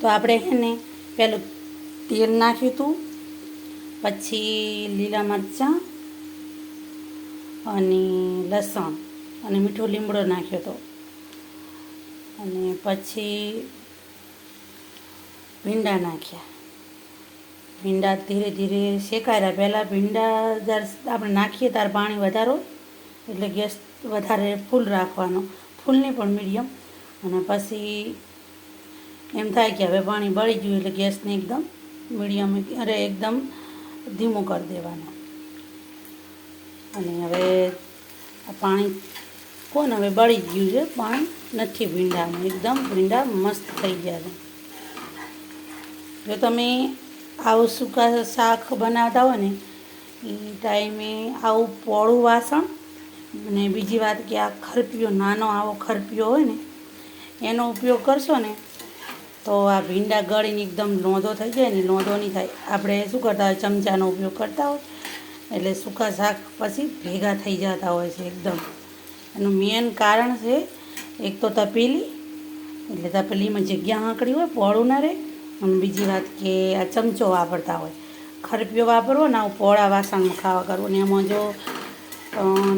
તો આપણે છે ને પહેલું તેલ નાખ્યું હતું, પછી લીલા મરચાં અને લસણ અને મીઠો લીમડો નાખ્યો હતો. અને પછી ભીંડા નાખ્યા. ભીંડા ધીરે ધીરે શેકાયેલા. પહેલાં ભીંડા જ્યારે આપણે નાખીએ ત્યારે પાણી વધારો, એટલે ગેસ વધારે ફૂલ રાખવાનો. ફૂલ નહીં પણ મીડિયમ. અને પછી એમ થાય કે હવે પાણી બળી ગયું એટલે ગેસને એકદમ મીડિયમ અરે એકદમ ધીમું કરી દેવાનું. અને હવે આ પાણી કોણ હવે બળી ગયું છે? પાણી નથી ભીંડાનું. એકદમ ભીંડા મસ્ત થઈ ગયા છે. જો તમે આવું સૂકા શાક બનાવતા હોય ને, એ ટાઈમે આવું પોળું વાસણ અને બીજી વાત કે આ ખરપિયો નાનો આવો ખરપિયો હોય ને, એનો ઉપયોગ કરશો ને તો આ ભીંડા ગળીને એકદમ લોંધો થઈ જાય ને લોંધો નહીં થાય. આપણે શું કરતા હોય, ચમચાનો ઉપયોગ કરતા હોય. એટલે સૂકા શાક પછી ભેગા થઈ જતા હોય છે એકદમ. એનું મેન કારણ છે, એક તો તપેલી. એટલે તપેલીમાં જગ્યા હાંકડી હોય પોળું ના રહે. અને બીજી વાત કે આ ચમચો વાપરતા હોય. ખરપીઓ વાપરવો ને આવું પોળા વાસણમાં ખાવા કરવું ને એમાં જો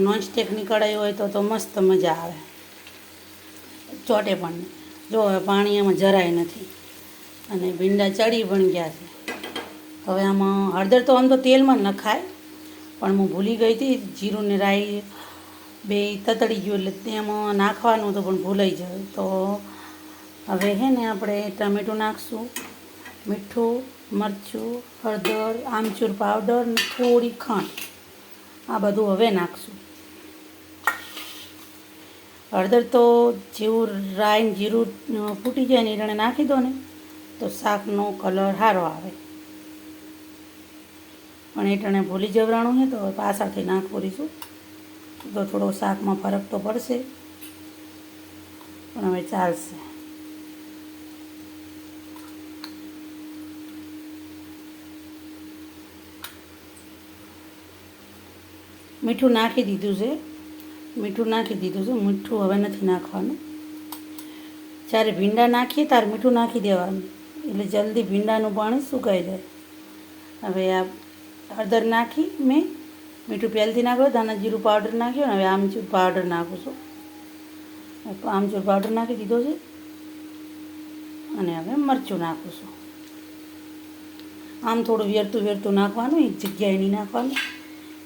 નોનસ્ટેકની કઢાઈ હોય તો તો મસ્ત મજા આવે. ચોટે પણ. જો હવે પાણી એમાં જરાય નથી. અને ભીંડા ચડી પણ ગયા છે. હવે આમાં હળદર તો આમ તો તેલમાં નખાય, પણ હું ભૂલી ગઈ હતી જીરું ને રાઈ બે તતડી ગયું એટલે તેમાં નાખવાનું તો પણ ભૂલાઈ જાય તો હવે હે ને આપણે ટમેટું નાખશું, મીઠું, મરચું, હળદર, આમચૂર પાવડર થોડી ખાંડ. આ બધું હવે નાખશું. હળદર તો જેવું રાઈને જીરું ફૂટી જાય ને એને નાખી દો ને, તો શાકનો કલર સારો આવે. પણ એ ટણે ભૂલી જવરાણું છે, તો પાછળથી નાખવું રહીશું તો થોડો શાકમાં ફરક તો પડશે. પણ હવે ચાલશે. મીઠું નાખી દીધું છે. મીઠું નાખી દીધું છે. મીઠું હવે નથી નાખવાનું. જ્યારે ભીંડા નાખીએ ત્યારે મીઠું નાખી દેવાનું. એટલે જલ્દી ભીંડાનું પાણી સુકાઈ જાય. હવે આ હળદર નાખી મેં. મીઠું પહેલથી નાખ્યું દાના જીરું પાવડર નાખ્યો ને હવે આમચૂર પાવડર નાખું છું. આમચૂર પાવડર નાખી દીધો છે. અને હવે મરચું નાખું છું. આમ થોડું વેરતું વેરતું નાખવાનું, એક જગ્યાએ નહીં નાખવાનું.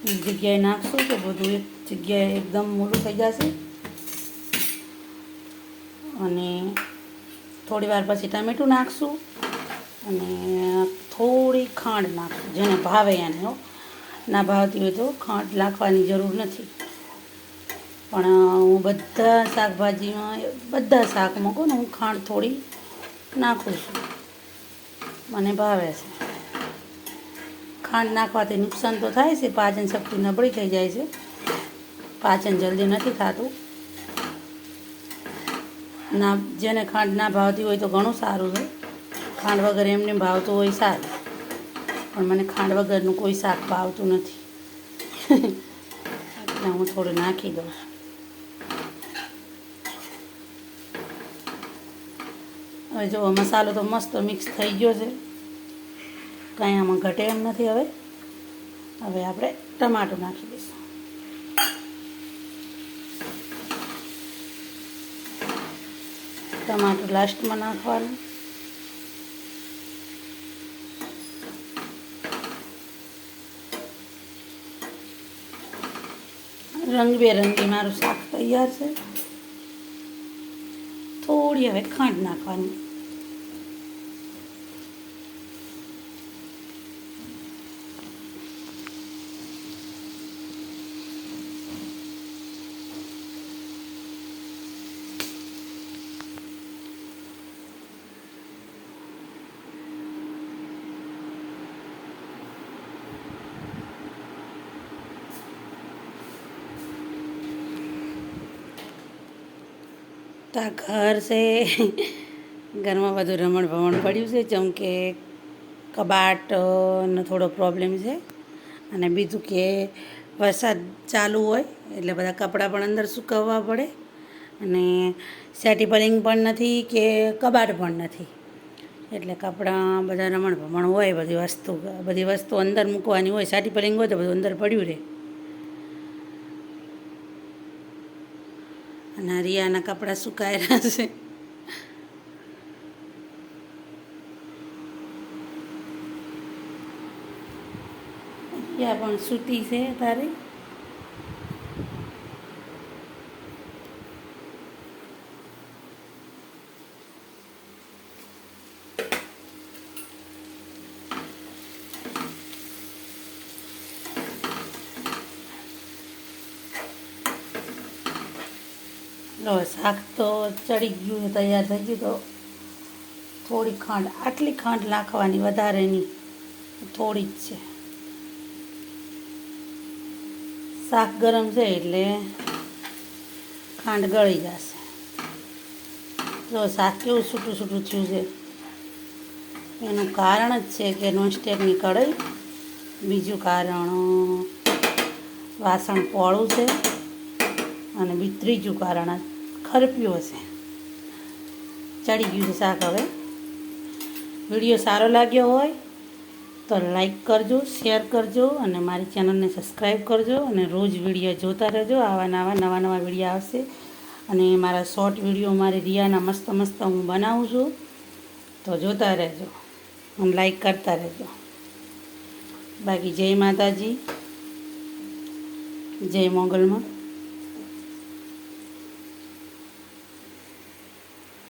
જગ્યાએ નાખશું તો બધું એક જગ્યાએ એકદમ મોડું થઈ જશે. અને થોડી વાર પછી ટામેટું નાખશું અને થોડી ખાંડ નાખશું, જેને ભાવે એને ના ભાવતી હોય તો ખાંડ નાખવાની જરૂર નથી. પણ હું બધા શાકભાજીમાં, બધા શાકમાં કહું ને હું ખાંડ થોડી નાખું છું. મને ભાવે છે. ખાંડ નાખવાથી નુકસાન તો થાય છે, પાચન શક્તિ નબળી થઈ જાય છે. પાચન જલ્દી નથી થતું. ના, જેને ખાંડ ના ભાવતી હોય તો ઘણું સારું છે. ખાંડ વગર એમને ભાવતું હોય સારું. પણ મને ખાંડ વગરનું કોઈ શાક ભાવતું નથી. એટલે હું થોડું નાખી દઉં. હવે જો મસાલો તો મસ્ત મિક્સ થઈ ગયો છે. કાંઈ આમાં ઘટે એમ નથી હવે. હવે આપણે ટમાટું નાખી દઈશું. ટમાટું લાસ્ટમાં નાખવાનું. રંગબેરંગી મારું શાક તૈયાર છે. થોડી હવે ખાંડ નાખવાની. તો ઘર છે. ઘરમાં બધું રમણ ભમણ પડ્યું છે. જેમ કે કબાટનો થોડો પ્રોબ્લેમ છે. અને બીજું કે વરસાદ ચાલુ હોય એટલે બધા કપડાં પણ અંદર સૂકવવા પડે. અને સેટિપલિંગ પણ નથી કે કબાટ પણ નથી. એટલે કપડાં બધા રમણ ભમણ હોય, બધી વસ્તુ બધી વસ્તુ અંદર મૂકવાની હોય, સાટી પલિંગ હોય તો બધું અંદર પડ્યું રહે. અને રિયાના કપડાં સુકાયેલા છે. રિયા પણ સૂતી છે તારે? લો, શાક તો ચડી ગયું, તૈયાર થઈ ગયું, તો થોડી ખાંડ, આટલી ખાંડ નાખવાની વધારે નહીં, થોડી જ છે. શાક ગરમ છે એટલે ખાંડ ગળી જશે. જો, શાક કેવું છૂટું છૂટું થયું છે. એનું કારણ જ છે કે નોનસ્ટેકની કઢાઈ. બીજું કારણ વાસણ પોળું છે. અને બી ત્રીજું કારણ ખરપ્યો હશે. ચડી ગયું છે શાક હવે. વીડિયો સારો લાગ્યો હોય તો લાઈક કરજો, શેર કરજો અને મારી ચેનલને સબસ્ક્રાઈબ કરજો અને રોજ વીડિયો જોતા રહેજો. આવા નવા નવા નવા વીડિયો આવશે. અને મારા શોર્ટ વીડિયો મારી રિયાના મસ્ત મસ્ત હું બનાવું છું. તો જોતા રહેજો અને લાઈક કરતા રહેજો. બાકી જય માતાજી. જય મોગલમાં.